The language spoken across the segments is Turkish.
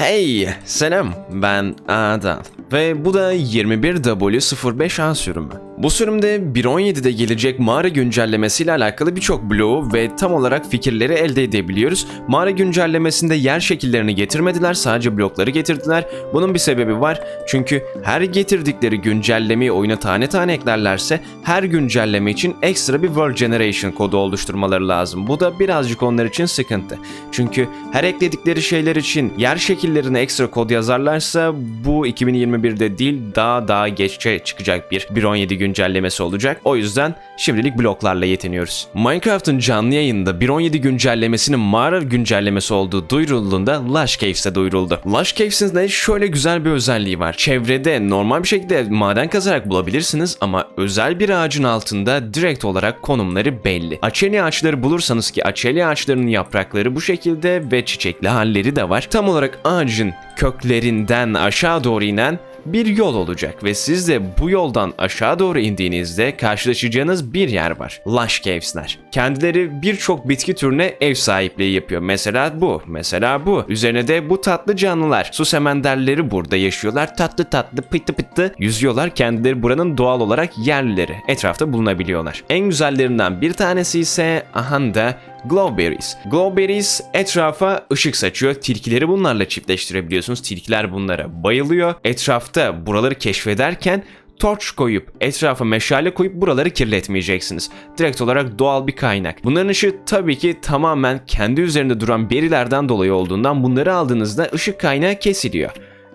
Hey, selam. Ben Adal. Ve bu da 21W05A sürümü. Bu sürümde 1.17'de gelecek mağara güncellemesiyle alakalı birçok bloğu ve tam olarak fikirleri elde edebiliyoruz. Mağara güncellemesinde yer şekillerini getirmediler, sadece blokları getirdiler. Bunun bir sebebi var. Çünkü her getirdikleri güncellemeyi oyuna tane tane eklerlerse her güncelleme için ekstra bir World Generation kodu oluşturmaları lazım. Bu da birazcık onlar için sıkıntı. Çünkü her ekledikleri şeyler için yer şekillerine ekstra kod yazarlarsa bu 2021'de değil daha daha geççe çıkacak bir 1.17 güncellemesi olacak. O yüzden şimdilik bloklarla yetiniyoruz. Minecraft'ın canlı yayında 1.17 güncellemesinin mağara güncellemesi olduğu duyurulduğunda Lush Caves'e duyuruldu. Lush Caves'in de şöyle güzel bir özelliği var. Çevrede normal bir şekilde maden kazarak bulabilirsiniz ama özel bir ağacın altında direkt olarak konumları belli. Açeli ağaçları bulursanız ki açeli ağaçlarının yaprakları bu şekilde ve çiçekli halleri de var. Tam olarak ağacın köklerinden aşağı doğru inen bir yol olacak ve siz de bu yoldan aşağı doğru indiğinizde karşılaşacağınız bir yer var. Lush Caves'ler. Kendileri birçok bitki türüne ev sahipliği yapıyor. Mesela bu, mesela bu. Üzerine de bu tatlı canlılar. Su semenderleri burada yaşıyorlar. Tatlı tatlı pıtı pıtı yüzüyorlar. Kendileri buranın doğal olarak yerlileri. Etrafta bulunabiliyorlar. En güzellerinden bir tanesi ise ahanda Glowberries. Glowberries etrafa ışık saçıyor. Tilkileri bunlarla çiftleştirebiliyorsunuz. Tilkiler bunlara bayılıyor. Etrafta buraları keşfederken torç koyup etrafa meşale koyup buraları kirletmeyeceksiniz. Direkt olarak doğal bir kaynak. Bunların ışığı tabii ki tamamen kendi üzerinde duran berilerden dolayı olduğundan bunları aldığınızda ışık kaynağı kesiliyor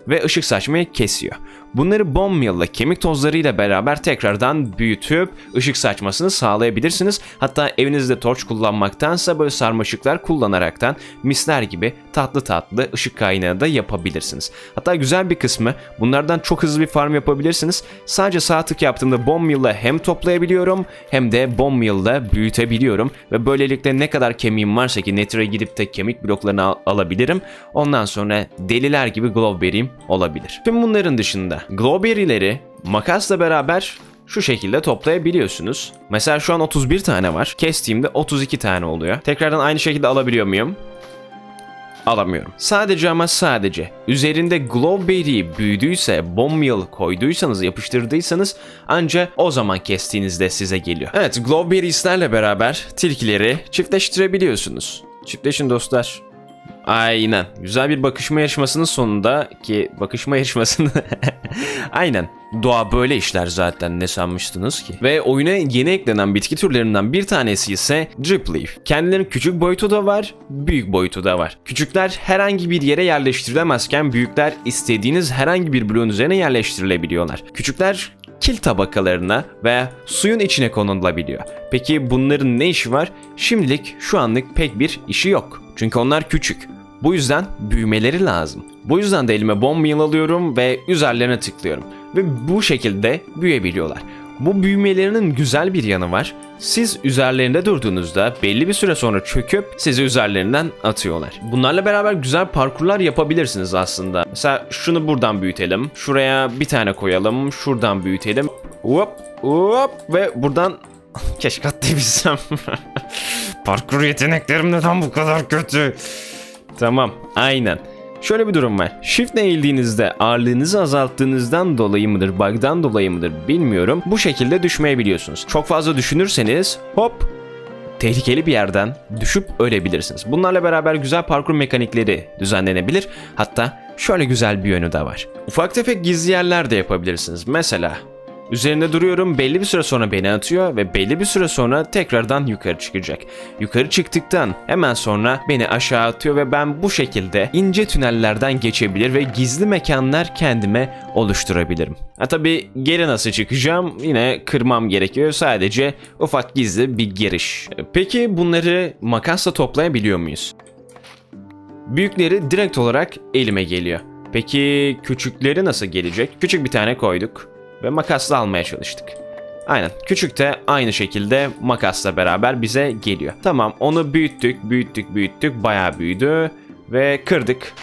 ve ışık saçmayı kesiyor. Bunları meal'la kemik tozlarıyla beraber tekrardan büyütüp ışık saçmasını sağlayabilirsiniz. Hatta evinizde torç kullanmaktansa böyle sarmaşıklar kullanaraktan misler gibi tatlı tatlı ışık kaynağı da yapabilirsiniz. Hatta güzel bir kısmı bunlardan çok hızlı bir farm yapabilirsiniz. Sadece sağ tık yaptığımda meal'la hem toplayabiliyorum hem de meal'la büyütebiliyorum ve böylelikle ne kadar kemiğim varsa ki Nether'a gidip de kemik bloklarını al- alabilirim. Ondan sonra deliler gibi glowberry'im olabilir. Tüm bunların dışında glowberry'leri makasla beraber şu şekilde toplayabiliyorsunuz. Mesela şu an 31 tane var. Kestiğimde 32 tane oluyor. Tekrardan aynı şekilde alabiliyor muyum? alamıyorum. Sadece ama sadece üzerinde Glowberry büyüdüyse, Meal koyduysanız, yapıştırdıysanız anca o zaman kestiğinizde size geliyor. Evet, Glowberries'lerle beraber tilkileri çiftleştirebiliyorsunuz. Çiftleşin dostlar. Aynen. Güzel bir bakışma yarışmasının sonunda ki bakışma yarışmasını Aynen. Doğa böyle işler zaten ne sanmıştınız ki? Ve oyuna yeni eklenen bitki türlerinden bir tanesi ise Drip Leaf. Kendilerinin küçük boyutu da var, büyük boyutu da var. Küçükler herhangi bir yere yerleştirilemezken büyükler istediğiniz herhangi bir bloğun üzerine yerleştirilebiliyorlar. Küçükler kil tabakalarına veya suyun içine konulabiliyor. Peki bunların ne işi var? Şimdilik şu anlık pek bir işi yok. Çünkü onlar küçük. Bu yüzden büyümeleri lazım. Bu yüzden de elime bomb meal alıyorum ve üzerlerine tıklıyorum. Ve bu şekilde büyüyebiliyorlar. Bu büyümelerinin güzel bir yanı var. Siz üzerlerinde durduğunuzda belli bir süre sonra çöküp sizi üzerlerinden atıyorlar. Bunlarla beraber güzel parkurlar yapabilirsiniz aslında. Mesela şunu buradan büyütelim. Şuraya bir tane koyalım. Şuradan büyütelim. Hop hop ve buradan keşke atlayabilsem. Parkur yeteneklerim neden bu kadar kötü? Tamam, aynen. Şöyle bir durum var. Shift'le eğildiğinizde ağırlığınızı azalttığınızdan dolayı mıdır, bug'dan dolayı mıdır bilmiyorum. Bu şekilde düşmeyebiliyorsunuz. Çok fazla düşünürseniz hop tehlikeli bir yerden düşüp ölebilirsiniz. Bunlarla beraber güzel parkur mekanikleri düzenlenebilir. Hatta şöyle güzel bir yönü de var. Ufak tefek gizli yerler de yapabilirsiniz. Mesela Üzerinde duruyorum belli bir süre sonra beni atıyor ve belli bir süre sonra tekrardan yukarı çıkacak. Yukarı çıktıktan hemen sonra beni aşağı atıyor ve ben bu şekilde ince tünellerden geçebilir ve gizli mekanlar kendime oluşturabilirim. Ha tabi geri nasıl çıkacağım yine kırmam gerekiyor sadece ufak gizli bir giriş. Peki bunları makasla toplayabiliyor muyuz? Büyükleri direkt olarak elime geliyor. Peki küçükleri nasıl gelecek? Küçük bir tane koyduk ve makasla almaya çalıştık. Aynen. Küçük de aynı şekilde makasla beraber bize geliyor. Tamam onu büyüttük, büyüttük, büyüttük. Bayağı büyüdü ve kırdık.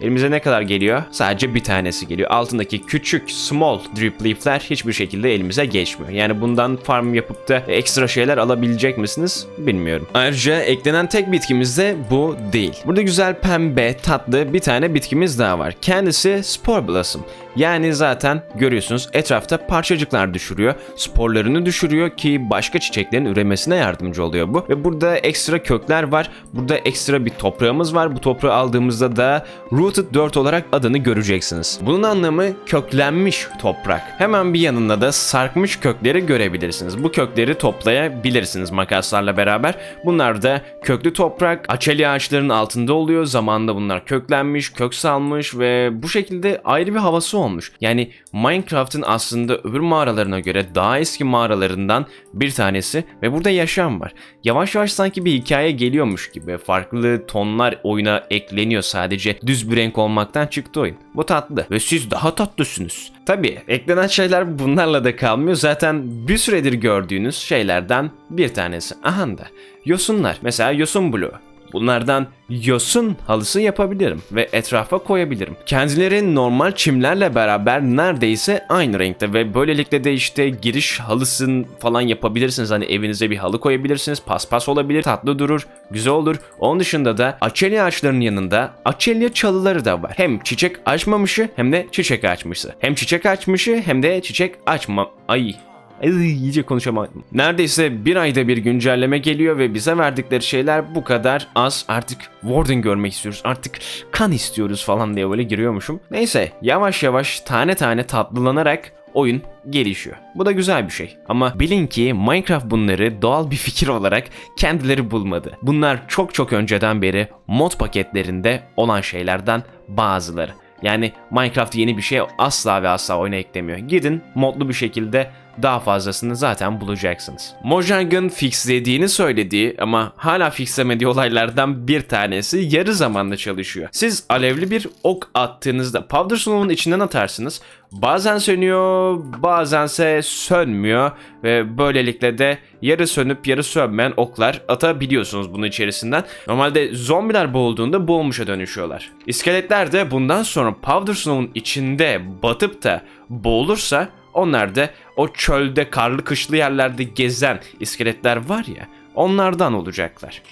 Elimize ne kadar geliyor? Sadece bir tanesi geliyor. Altındaki küçük small drip leaf'ler hiçbir şekilde elimize geçmiyor. Yani bundan farm yapıp da ekstra şeyler alabilecek misiniz? Bilmiyorum. Ayrıca eklenen tek bitkimiz de bu değil. Burada güzel pembe, tatlı bir tane bitkimiz daha var. Kendisi Spore Blossom. Yani zaten görüyorsunuz etrafta parçacıklar düşürüyor. Sporlarını düşürüyor ki başka çiçeklerin üremesine yardımcı oluyor bu. Ve burada ekstra kökler var. Burada ekstra bir toprağımız var. Bu toprağı aldığımızda da Rooted 4 olarak adını göreceksiniz. Bunun anlamı köklenmiş toprak. Hemen bir yanında da sarkmış kökleri görebilirsiniz. Bu kökleri toplayabilirsiniz makaslarla beraber. Bunlar da köklü toprak, açeli ağaçların altında oluyor. Zamanında bunlar köklenmiş, kök salmış ve bu şekilde ayrı bir havası olmuş. Yani Minecraft'ın aslında öbür mağaralarına göre daha eski mağaralarından bir tanesi ve burada yaşam var. Yavaş yavaş sanki bir hikaye geliyormuş gibi. Farklı tonlar oyuna ekleniyor sadece düz bir renk olmaktan çıktı oyun. Bu tatlı ve siz daha tatlısınız. Tabi eklenen şeyler bunlarla da kalmıyor. Zaten bir süredir gördüğünüz şeylerden bir tanesi. Aha da yosunlar. Mesela yosun bloğu. Bunlardan yosun halısı yapabilirim ve etrafa koyabilirim. Kendileri normal çimlerle beraber neredeyse aynı renkte ve böylelikle de işte giriş halısın falan yapabilirsiniz. Hani evinize bir halı koyabilirsiniz. Paspas olabilir, tatlı durur, güzel olur. Onun dışında da açelya ağaçlarının yanında açelya çalıları da var. Hem çiçek açmamışı hem de çiçek açmışı. Hem çiçek açmışı hem de çiçek açma... Ay iyice konuşamadım. Neredeyse bir ayda bir güncelleme geliyor ve bize verdikleri şeyler bu kadar az. Artık Warden görmek istiyoruz. Artık kan istiyoruz falan diye böyle giriyormuşum. Neyse yavaş yavaş tane tane tatlılanarak oyun gelişiyor. Bu da güzel bir şey. Ama bilin ki Minecraft bunları doğal bir fikir olarak kendileri bulmadı. Bunlar çok çok önceden beri mod paketlerinde olan şeylerden bazıları. Yani Minecraft yeni bir şey asla ve asla oyuna eklemiyor. Gidin modlu bir şekilde daha fazlasını zaten bulacaksınız. Mojang'ın fixlediğini söylediği ama hala fixlemediği olaylardan bir tanesi yarı zamanlı çalışıyor. Siz alevli bir ok attığınızda Powder Snow'un içinden atarsınız. Bazen sönüyor, bazense sönmüyor ve böylelikle de yarı sönüp yarı sönmeyen oklar atabiliyorsunuz bunun içerisinden. Normalde zombiler boğulduğunda boğulmuşa dönüşüyorlar. İskeletler de bundan sonra Powder Snow'un içinde batıp da boğulursa onlar da o çölde karlı kışlı yerlerde gezen iskeletler var ya onlardan olacaklar.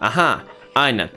Aha aynen.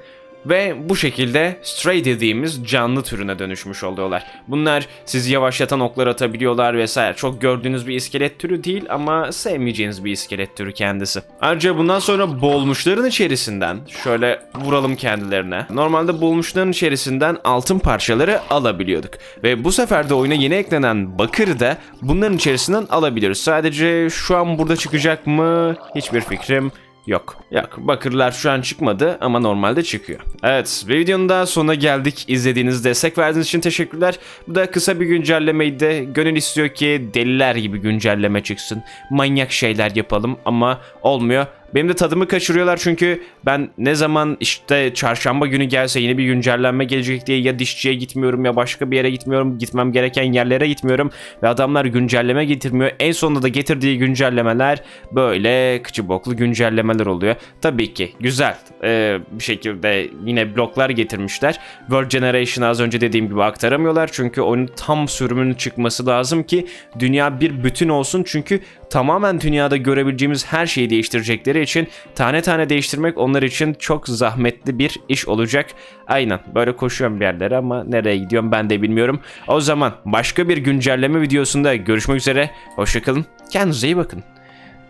Ve bu şekilde stray dediğimiz canlı türüne dönüşmüş oluyorlar. Bunlar sizi yavaşlatan oklar atabiliyorlar vesaire. Çok gördüğünüz bir iskelet türü değil ama sevmeyeceğiniz bir iskelet türü kendisi. Ayrıca bundan sonra boğulmuşların içerisinden şöyle vuralım kendilerine. Normalde boğulmuşların içerisinden altın parçaları alabiliyorduk. Ve bu sefer de oyuna yeni eklenen bakırı da bunların içerisinden alabiliyoruz. Sadece şu an burada çıkacak mı? Hiçbir fikrim Yok. Yok. Bakırlar şu an çıkmadı ama normalde çıkıyor. Evet. Bir videonun daha sonuna geldik. İzlediğiniz, destek verdiğiniz için teşekkürler. Bu da kısa bir güncellemeydi. Gönül istiyor ki deliler gibi güncelleme çıksın. Manyak şeyler yapalım ama olmuyor. Benim de tadımı kaçırıyorlar çünkü ben ne zaman işte çarşamba günü gelse yeni bir güncellenme gelecek diye ya dişçiye gitmiyorum ya başka bir yere gitmiyorum. Gitmem gereken yerlere gitmiyorum ve adamlar güncelleme getirmiyor. En sonunda da getirdiği güncellemeler böyle kıçı boklu güncellemeler oluyor. Tabii ki güzel ee, bir şekilde yine bloklar getirmişler. World Generation'ı az önce dediğim gibi aktaramıyorlar çünkü oyunun tam sürümünün çıkması lazım ki dünya bir bütün olsun çünkü tamamen dünyada görebileceğimiz her şeyi değiştirecekleri için tane tane değiştirmek onlar için çok zahmetli bir iş olacak. Aynen böyle koşuyorum bir yerlere ama nereye gidiyorum ben de bilmiyorum. O zaman başka bir güncelleme videosunda görüşmek üzere. Hoşçakalın. Kendinize iyi bakın.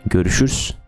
Görüşürüz.